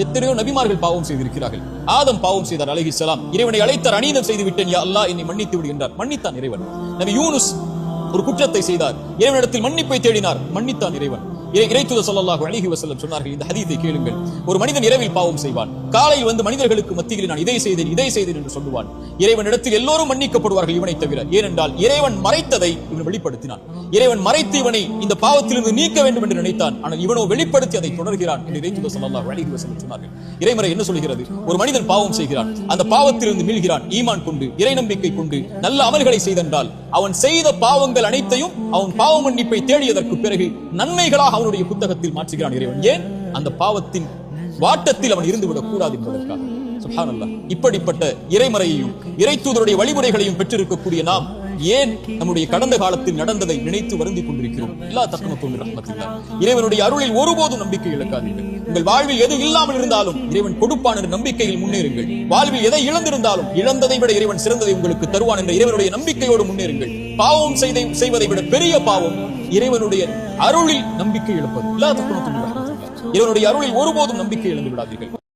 எத்தனையோ நபிமார்கள் பாவம் செய்திருக்கிறார்கள். ஆதம் பாவம் செய்தார் அலைஹிஸ்ஸலாம் இறைவனை அழைத்தார் அநீதம் செய்து விட்டேன் யா அல்லாஹ் என்னை மன்னித்து விடு என்றார். மன்னித்தான் இறைவன். நபி யூனுஸ் ஒரு குற்றத்தை செய்தார். இறைவனிடத்தில் மன்னிப்பை தேடினார். மன்னித்தான் இறைவன். இறைத்துத ஸல்லல்லாஹு அழகி வஸல்லம் சொன்னார்கள். இந்த ஹதீத்தை கேளுங்கள். ஒரு மனிதன் இரவில் பாவம் செய்வான். காலையில் வந்து மனிதர்களுக்கு மத்தியில் நான் இதை செய்தேன் இதை செய்தேன் என்று சொல்லுவான். இறைவனிடத்தில் எல்லோரும் மன்னிக்கப்படுவார்கள் இவனை தவிர. ஏனென்றால் இறைவன் மறைத்ததை இவன் வெளிப்படுத்தினான். இறைவன் மறைத்து இவனை இந்த பாவத்திலிருந்து நீக்க வேண்டும் என்று நினைத்தான். ஆனால் இவனோ வெளிப்படுத்தி அதை தொடர்கிறான் என்று இறைத்துத ஸல்லல்லாஹு அழகி வஸல்லம் சொன்னார்கள். இறைமறை என்ன சொல்கிறது? ஒரு மனிதன் பாவம் செய்கிறான். அந்த பாவத்திலிருந்து மீள்கிறான். ஈமான் கொண்டு இறை நம்பிக்கை கொண்டு நல்ல அமல்களை செய்தென்றால் அவன் செய்த பாவங்கள் அனைத்தையும் அவன் பாவ மன்னிப்பை தேடியதற்கு பிறகு நன்மைகளாக அவன் அவனுடைய புத்தகத்தில் மாற்றுகிறான் இறைவன். ஏன்? அந்த பாவத்தின் வாட்டத்தில் அவன் இருந்து விடக் கூடாது என்பதற்காக. சுப்ஹானல்லாஹ் இப்படிப்பட்ட இறைமறையையும் இறை தூதருடைய வழிமுறைகளையும் பெற்றிருக்கக்கூடிய நாம் ஏன் நம்முடைய கடந்த காலத்தில் நடந்ததை நினைத்து வருந்திக் கொண்டிருக்கிறோம்? எல்லா தக்கமத்தும் ரஹ்மத்தில்லா இறைவனுடைய அருளில் ஒருபோதும் நம்பிக்கை இழக்காதீர்கள். உங்கள் வாழ்வில் எது இல்லாமல் இருந்தாலும் இறைவன் கொடுப்பான் என்ற நம்பிக்கையில் முன்னேறுங்கள். வாழ்வில் எதை இழந்திருந்தாலும் இழந்ததை விட இறைவன் சிறந்ததை உங்களுக்கு தருவான் என்ற இறைவனுடைய நம்பிக்கையோடு முன்னேறுங்கள். பாவம் செய்தை செய்வதை விட பெரிய பாவம் இறைவனுடைய அருளில் நம்பிக்கை இழப்பது. இல்லாத இறைவனுடைய அருளில் ஒருபோதும் நம்பிக்கை இழந்து விடாதீர்கள்.